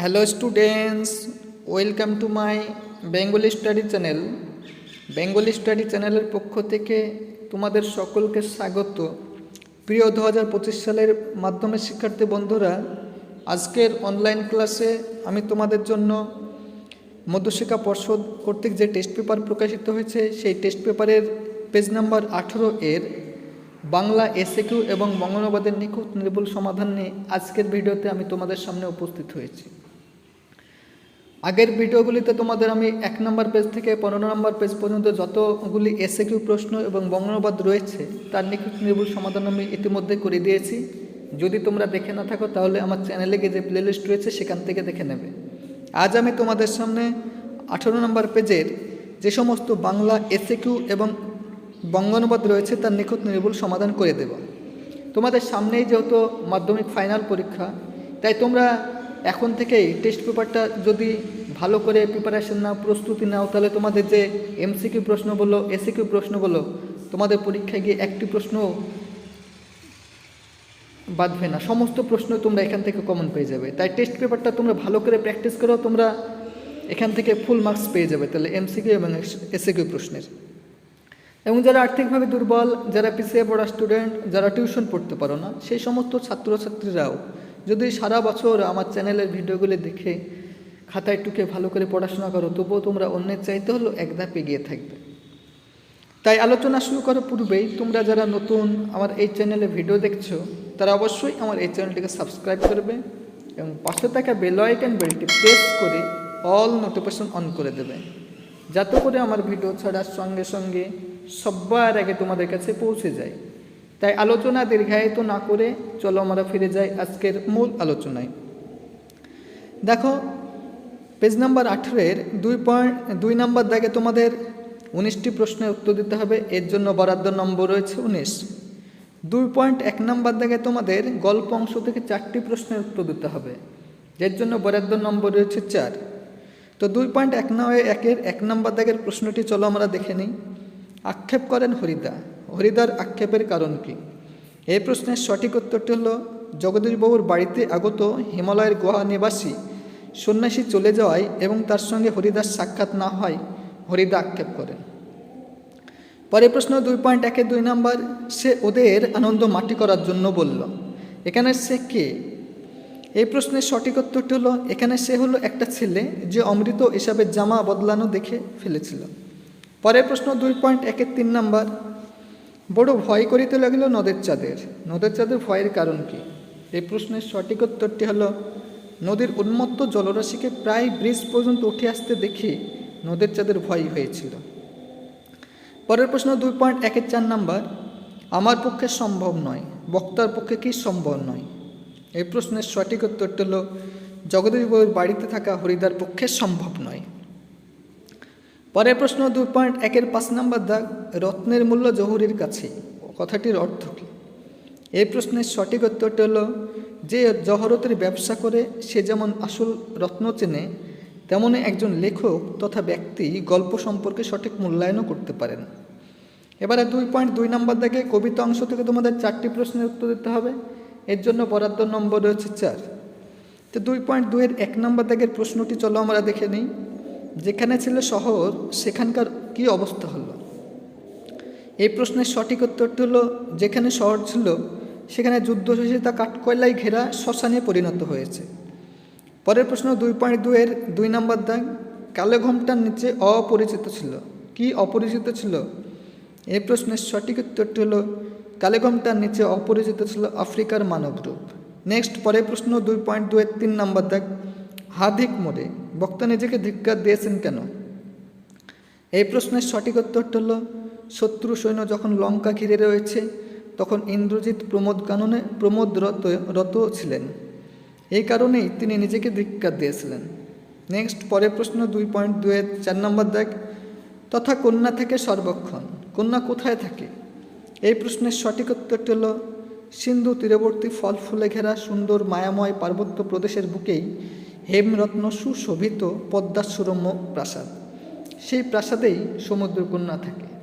Hello students welcome to my Bengali study channel Bengali study চ্যানেলের পক্ষ থেকে তোমাদের সকলকে স্বাগত। প্রিয় দু হাজার পঁচিশ সালের মাধ্যমিক শিক্ষার্থী বন্ধুরা, আজকের অনলাইন ক্লাসে আমি তোমাদের জন্য মধ্যশিক্ষা পর্ষদ কর্তৃক যে টেস্ট পেপার প্রকাশিত হয়েছে, সেই টেস্ট পেপারের পেজ নাম্বার আঠেরো এর বাংলা এসএকিউ এবং বঙ্গনবাদের নিখুঁত নির্ভুল সমাধান নিয়ে আজকের ভিডিওতে আমি তোমাদের সামনে উপস্থিত হয়েছি। আগের ভিডিওগুলিতে তোমাদের আমি এক নম্বর পেজ থেকে পনেরো নম্বর পেজ পর্যন্ত যতগুলি এসএকিউ প্রশ্ন এবং বঙ্গনবাদ রয়েছে, তার নিখুঁত নির্ভুল সমাধান আমি ইতিমধ্যে করে দিয়েছি। যদি তোমরা দেখে না থাকো, তাহলে আমার চ্যানেলে গিয়ে যে প্লেলিস্ট রয়েছে, সেখান থেকে দেখে নেবে। আজ আমি তোমাদের সামনে আঠেরো নম্বর পেজের যে সমস্ত বাংলা এসএকিউ এবং বঙ্গানুবাদ রয়েছে, তার নিখুঁত নির্ভুল সমাধান করে দেব। তোমাদের সামনেই যেহেতু মাধ্যমিক ফাইনাল পরীক্ষা, তাই তোমরা এখন থেকেই টেস্ট পেপারটা যদি ভালো করে প্রিপারেশন নাও, প্রস্তুতি নাও, তাহলে তোমাদের যে এমসিকিউ প্রশ্ন বলো এসিকিউ প্রশ্ন বলো তোমাদের পরীক্ষায় গিয়ে একটি প্রশ্ন বাঁধবে না। সমস্ত প্রশ্ন তোমরা এখান থেকে কমন পেয়ে যাবে। তাই টেস্ট পেপারটা তোমরা ভালো করে প্র্যাকটিস করো, তোমরা এখান থেকে ফুল মার্কস পেয়ে যাবে, তাহলে এমসিকিউ এবং এসিকিউ প্রশ্নের। এবং যারা আর্থিকভাবে দুর্বল, যারা পিছিয়ে পড়া স্টুডেন্ট যারা টিউশন পড়তে পারো না, সেই সমস্ত ছাত্রছাত্রীরাও যদি সারা বছর আমার চ্যানেলের ভিডিওগুলি দেখে খাতায় টুকে ভালো করে পড়াশোনা করো, তবুও তোমরা অন্যের চাইতে হলেও এক ধাপ এগিয়ে থাকবে। তাই আলোচনা শুরু করার পূর্বেই তোমরা যারা নতুন আমার এই চ্যানেলে ভিডিও দেখছ, তারা অবশ্যই আমার এই চ্যানেলটিকে সাবস্ক্রাইব করবে এবং পাশে থাকা বেল আইকন বেলটি প্রেস করে অল নোটিফিকেশন অন করে দেবে। যাতে করে আমার ভিডিও ছাড়ার সঙ্গে সঙ্গে সবার আগে তোমাদের কাছে পৌঁছে যায়। তাই আলোচনা দীর্ঘায়িত না করে চলো আমরা ফিরে যাই আজকের মূল আলোচনায়। দেখো পেজ নাম্বার আঠেরোর দুই পয়েন্ট, দুই নাম্বার দাগে তোমাদের উনিশটি প্রশ্নের উত্তর দিতে হবে, এর জন্য বরাদ্দ নম্বর রয়েছে উনিশ। দুই পয়েন্ট এক নাম্বার দাগে তোমাদের গল্প অংশ থেকে চারটি প্রশ্নের উত্তর দিতে হবে, এর জন্য বরাদ্দ নম্বর রয়েছে চার। তো দুই পয়েন্ট এক নয় একের এক নম্বর দাগের প্রশ্নটি চলো আমরা দেখে নিই। আক্ষেপ করেন হরিদা, হরিদার আক্ষেপের কারণ কি? এই প্রশ্নের সঠিক উত্তরটি হল জগদীশবাবুর বাড়িতে আগত হিমালয়ের গুহা নিবাসী সন্ন্যাসী চলে যাওয়ায় এবং তার সঙ্গে হরিদাস সাক্ষাৎ না হয়, হরিদা আক্ষেপ করেন। পরে প্রশ্ন দুই পয়েন্ট একে দুই নাম্বার, সে ওদের আনন্দ মাটি করার জন্য বলল, এখানে সে কে? এই প্রশ্নের সঠিক উত্তরটি হলো, এখানে সে হলো একটা ছেলে যে অমৃত এসবের জামা বদলানো দেখে ফেলেছিল। পরের প্রশ্ন দুই পয়েন্ট একের তিন নাম্বার, বড় ভয় করিতে লাগিল নদের চাঁদের। নদের চাঁদের ভয়ের কারণ কি? এই প্রশ্নের সঠিক উত্তরটি হলো নদীর উন্মত্ত জলরাশিকে প্রায় ব্রিজ পর্যন্ত উঠে আসতে দেখে নদীর চাঁদের ভয় হয়েছিল। পরের প্রশ্ন দুই পয়েন্ট একের চার নাম্বার, আমার পক্ষে সম্ভব নয়, বক্তার পক্ষে কি সম্ভব নয়? এই প্রশ্নের সঠিক উত্তরটি হল জগদীশবাবুর বাড়িতে থাকা হরিদার পক্ষে সম্ভব নয়। পরের প্রশ্ন দুই পয়েন্ট একের পাঁচ নাম্বার দাগ, রত্নের মূল্য জহুরির কাছে। কথাটির অর্থ কী? এই প্রশ্নের সঠিক উত্তরটি হল, যে জহরতের ব্যবসা করে সে যেমন আসল রত্ন চেনে তেমনই একজন লেখক তথা ব্যক্তি গল্প সম্পর্কে সঠিক মূল্যায়নও করতে পারেন। এবারে দুই পয়েন্ট দুই নম্বর দাগে কবিতা অংশ থেকে তোমাদের চারটি প্রশ্নের উত্তর দিতে হবে। এর জন্য বরাদ্দ নম্বর রয়েছে চার। তো দুই পয়েন্ট দুইয়ের এক নম্বর দাগের প্রশ্নটি চলো আমরা দেখে নিই। যেখানে ছিল শহর, সেখানকার কি অবস্থা হলো? এই প্রশ্নের সঠিক উত্তরটি হলো, যেখানে শহর ছিল সেখানে যুদ্ধ শেষে তা কাঠকয়লায় ঘেরা শ্মশানে পরিণত হয়েছে। পরের প্রশ্ন দুই পয়েন্ট দুয়ের দুই নম্বর দাগ, কালো ঘোমটার নিচে অপরিচিত ছিল। কি অপরিচিত ছিল? এই প্রশ্নের সঠিক উত্তরটি হলো, কালো ঘোমটার নিচে অপরিচিত ছিল আফ্রিকার মানবরূপ। নেক্সট, পরের প্রশ্ন দুই পয়েন্ট দুয়ের তিন নম্বর দাগ হাধিক মোড়ে বক্তা নিজেকে ধিক্কার দিয়েছেন কেন? এই প্রশ্নের সঠিক উত্তরটি হল, শত্রু সৈন্য যখন লঙ্কা ঘিরে রয়েছে তখন ইন্দ্রজিৎ প্রমোদ কাননে প্রমোদ রত ছিলেন। এই কারণেই তিনি নিজেকে ধিক্কার দিয়েছিলেন। নেক্সট, পরের প্রশ্ন দুই পয়েন্ট দুয়ে চার নম্বর দেখ। তথা কন্যা থেকে সর্বক্ষণ, কন্যা কোথায় থাকে? এই প্রশ্নের সঠিক উত্তরটি হল, সিন্ধু তীরবর্তী ফল ফুলে ঘেরা সুন্দর মায়াময় পার্বত্য প্রদেশের বুকেই হেমরত্ন সুশোভিত পদ্মা সুরম্য প্রাসাদ। সেই প্রাসাদেই সমুদ্রকন্যা থাকে।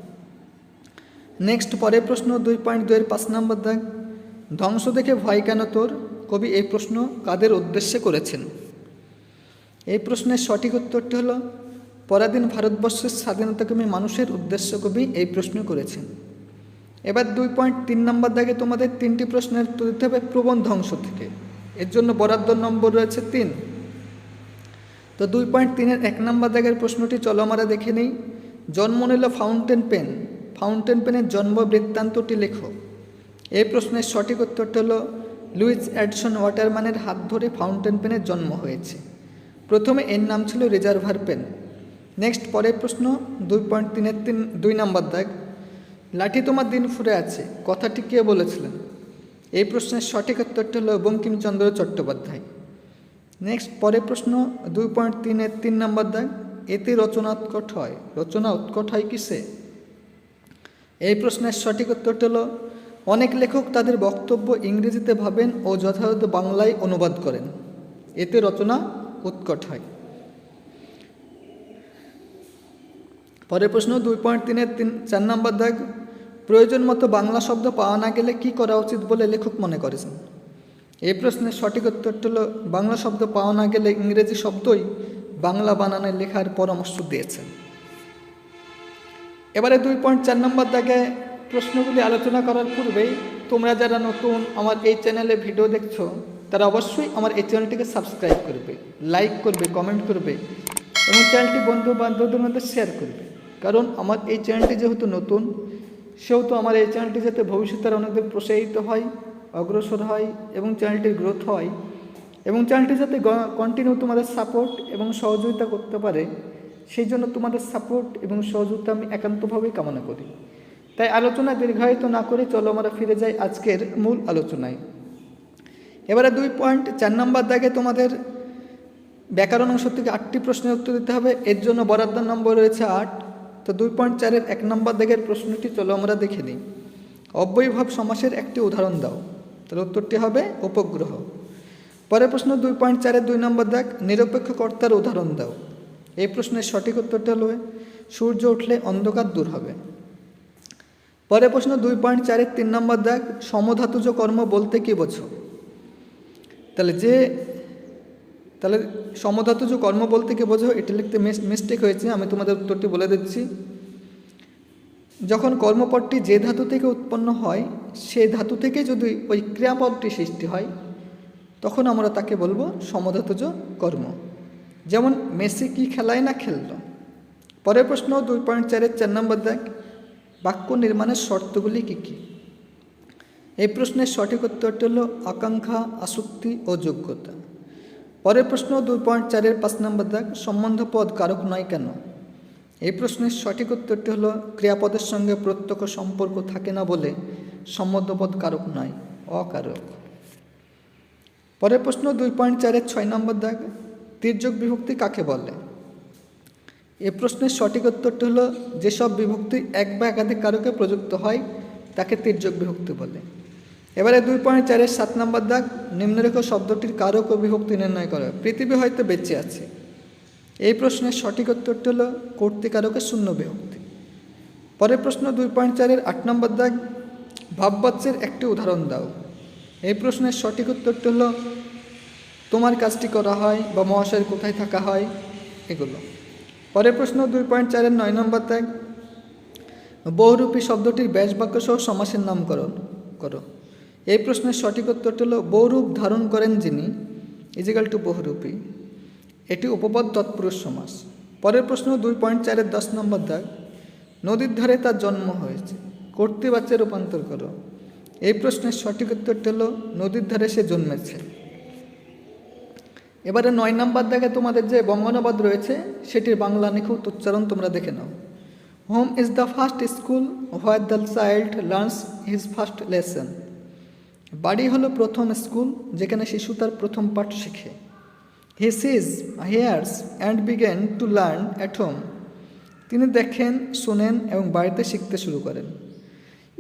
নেক্সট পরের প্রশ্ন দুই পয়েন্ট দুইয়ের পাঁচ নম্বর দাগ ধ্বংস দেখে ভয় কেন তোর? কবি এই প্রশ্ন কাদের উদ্দেশ্যে করেছেন? এই প্রশ্নের সঠিক উত্তরটি হল, পরাধীন ভারতবর্ষের স্বাধীনতাকামী মানুষের উদ্দেশ্য কবি এই প্রশ্ন করেছেন। এবার দুই পয়েন্ট তিন নম্বর দাগে তোমাদের তিনটি প্রশ্নের উত্তর দিতে হবে প্রবণ ধ্বংস থেকে। এর জন্য বরাদ্দ নম্বর রয়েছে তিন। তো দুই পয়েন্ট তিনের এক নম্বর দাগের প্রশ্নটি চলো আমরা দেখে নিই। জন্ম নিল ফাউন্টেন পেন ফাউন্টেন পেনের জন্ম বৃত্তান্তটি লেখো। এই প্রশ্নের সঠিক উত্তরটি হলো, লুইস অ্যাডসন ওয়াটারম্যানের হাত ধরে ফাউন্টেন পেনের জন্ম হয়েছে। প্রথমে এর নাম ছিল রিজার্ভার পেন। নেক্সট পরের প্রশ্ন, দুই পয়েন্ট তিনের তিন, দুই নম্বর দাগ। লাঠি তোমার দিন ফুরে আছে, কথাটি কে বলেছিলেন? এই প্রশ্নের সঠিক উত্তরটি হলো বঙ্কিমচন্দ্র চট্টোপাধ্যায়। নেক্সট পরের প্রশ্ন, দুই পয়েন্ট তিনের তিন নম্বর দাগ। এতে রচনা উৎকট হয়। রচনা উৎকট হয় কিসে? এই প্রশ্নের সঠিক উত্তরটি হল, অনেক লেখক তাদের বক্তব্য ইংরেজিতে ভাবেন ও যথাযথ বাংলায় অনুবাদ করেন। এতে রচনা উৎকট হয়। পরের প্রশ্ন, দুই পয়েন্ট তিনের তিন, চার নম্বর দাগ, প্রয়োজন মতো বাংলা শব্দ পাওয়া না গেলে কি করা উচিত বলে লেখক মনে করেছেন? এই প্রশ্নের সঠিক উত্তরটি হল, বাংলা শব্দ পাওয়া না গেলে ইংরেজি শব্দই বাংলা বানানে লেখার পরামর্শ দিয়েছেন এবারে দুই পয়েন্ট চার নম্বর দাগে প্রশ্নগুলি আলোচনা করার পূর্বেই তোমরা যারা নতুন আমার এই চ্যানেলে ভিডিও দেখছ, তারা অবশ্যই আমার এই চ্যানেলটিকে সাবস্ক্রাইব করবে লাইক করবে কমেন্ট করবে এবং চ্যানেলটি বন্ধু বান্ধবদের মধ্যে শেয়ার করবে। কারণ আমার এই চ্যানেলটি যেহেতু নতুন, সেহেতু আমার এই চ্যানেলটি যাতে ভবিষ্যতে আরও অনেকদিন প্রসারিত হয়, অগ্রসর হয় এবং চ্যানেলটির গ্রোথ হয় এবং চ্যানেলটি যাতে কন্টিনিউ তোমাদের সাপোর্ট এবং সহযোগিতা করতে পারে সেই জন্য তোমাদের সাপোর্ট এবং সহযোগিতা আমি একান্তভাবেই কামনা করি। তাই আলোচনা দীর্ঘায়িত না করে চলো আমরা ফিরে যাই আজকের মূল আলোচনায়। এবারে দুই পয়েন্ট চার নম্বর দাগে তোমাদের ব্যাকরণ অংশ থেকে আটটি প্রশ্নের উত্তর দিতে হবে। এর জন্য বরাদ্দ নম্বর রয়েছে আট। তো দুই পয়েন্ট চারের এক নম্বর দাগের প্রশ্নটি চলো আমরা দেখে নিই। অব্যয়ভাব সমাসের একটি উদাহরণ দাও। তাহলে উত্তরটি হবে উপগ্রহ। পরের প্রশ্ন দুই পয়েন্ট চারের দুই নম্বর দাগ। নিরপেক্ষ কর্তার উদাহরণ দাও। এই প্রশ্নের সঠিক উত্তরটা হলো সূর্য উঠলে অন্ধকার দূর হবে। পরের প্রশ্ন দুই পয়েন্ট চারের তিন নম্বর দাগ সমধাতুজ কর্ম বলতে কি বোঝো? তাহলে যে, তাহলে সমধাতুজ কর্ম বলতে কি বোঝো? এটা লিখতে মিস্টেক হয়েছে, আমি তোমাদের উত্তরটি বলে দিচ্ছি। যখন কর্মপদটি যে ধাতু থেকে উৎপন্ন হয় সেই ধাতু থেকে যদি ওই ক্রিয়াপদটি সৃষ্টি হয়, তখন আমরা তাকে বলব সমধাতুজ কর্ম। যেমন মেসি কি খেলায় না খেলল? পরের প্রশ্ন, দুই পয়েন্ট চারের চার নম্বর দেখ বাক্য নির্মাণের শর্তগুলি কী কী? এই প্রশ্নের সঠিক উত্তরটি হল আকাঙ্ক্ষা, আসক্তি ও যোগ্যতা। পরের প্রশ্ন, দুই পয়েন্ট চারের পাঁচ নম্বর দেখ সম্বন্ধপদ কারক নয় কেন? এই প্রশ্নের সঠিক উত্তরটি হলো ক্রিয়াপদের সঙ্গে প্রত্যক্ষ সম্পর্ক থাকে না বলে সম্বন্ধপদ কারক নয়, অকারক। পরের প্রশ্ন, দুই পয়েন্ট চারের ছয় নম্বর দাগ তির্যক বিভক্তি কাকে বলে? এ প্রশ্নের সঠিক উত্তরটি হলো যেসব বিভক্তি এক বা একাধিক কারকে প্রযুক্ত হয়, তাকে তির্যক বিভক্তি বলে। এবারে দুই পয়েন্ট চারের সাত নম্বর দাগ, নিম্নরেখ শব্দটির কারক ও বিভক্তি নির্ণয় করা। পৃথিবী হয়তো বেঁচে আছে। এই প্রশ্নের সঠিক উত্তরটি হলো কর্তিকারকের শূন্য বিভক্তি। পরের প্রশ্ন দুই পয়েন্ট চারের আট নম্বর দাগ, ভাববাচ্যের একটি উদাহরণ দাও। এই প্রশ্নের সঠিক উত্তরটি হলো তোমার কাজটি করা হয় বা মহাশয়ের কোথায় থাকা হয়, এগুলো। পরের প্রশ্ন দুই পয়েন্ট চারের নয় নম্বর দাগ বহুরূপী শব্দটির ব্যাস বাক্য সহ সমাসের নামকরণ করো। এই প্রশ্নের সঠিক উত্তরটি হলো, বহুরূপ ধারণ করেন যিনি ইজিক্যাল টু বহুরূপী। এটি উপপদ তৎপুরুষ সমাস। পরের প্রশ্ন দুই পয়েন্ট চারের দশ নম্বর দাগ নদীর ধারে তার জন্ম হয়েছে কর্তৃবাচ্যে রূপান্তর করো। এই প্রশ্নের সঠিক উত্তরটি হলো, নদীর ধারে সে জন্মেছে। এবারে নয় নম্বর দেখে তোমাদের যে বঙ্গনবাদ রয়েছে, সেটির বাংলা নিখুঁত উচ্চারণ তোমরা দেখে নাও। Home is the first school where the child learns his first lesson বাড়ি হলো প্রথম স্কুল যেখানে শিশু তার প্রথম পাঠ শেখে। He sees hears and begin to learn at home তিনি দেখেন, শোনেন এবং বাড়িতে শিখতে শুরু করেন।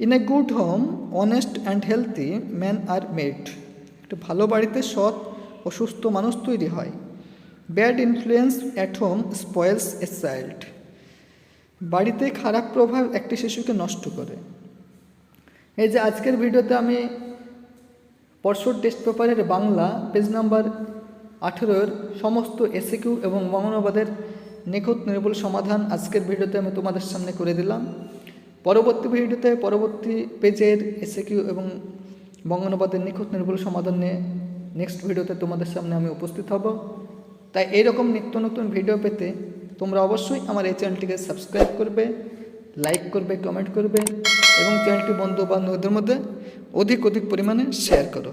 In a good home honest and healthy man are made একটু ভালো বাড়িতে সৎ ও সুস্থ মানুষ তৈরি হয়। Bad influence at home spoils a child বাড়িতে খারাপ প্রভাব একটি শিশুকে নষ্ট করে। এই যে আজকের ভিডিওতে আমি পরশুর টেস্ট পেপারের বাংলা পেজ নাম্বার আঠেরোর সমস্ত এসিকিউ এবং মঙ্গনবাদের নিখুঁত নির্ভুল সমাধান আজকের ভিডিওতে আমি তোমাদের সামনে করে দিলাম। পরবর্তী ভিডিওতে পরবর্তী পেজের এসিকিউ এবং বঙ্গানুবাদের নিখুঁত নির্ভুল সমাধান নিয়ে নেক্সট ভিডিওতে তোমাদের সামনে আমি উপস্থিত হব। তাই এরকম নিত্য নতুন ভিডিও পেতে তোমরা অবশ্যই আমার এই চ্যানেলটিকে সাবস্ক্রাইব করবে লাইক করবে কমেন্ট করবে এবং চ্যানেলটি বন্ধু বান্ধবদের মধ্যে অধিক অধিক পরিমাণে শেয়ার করো।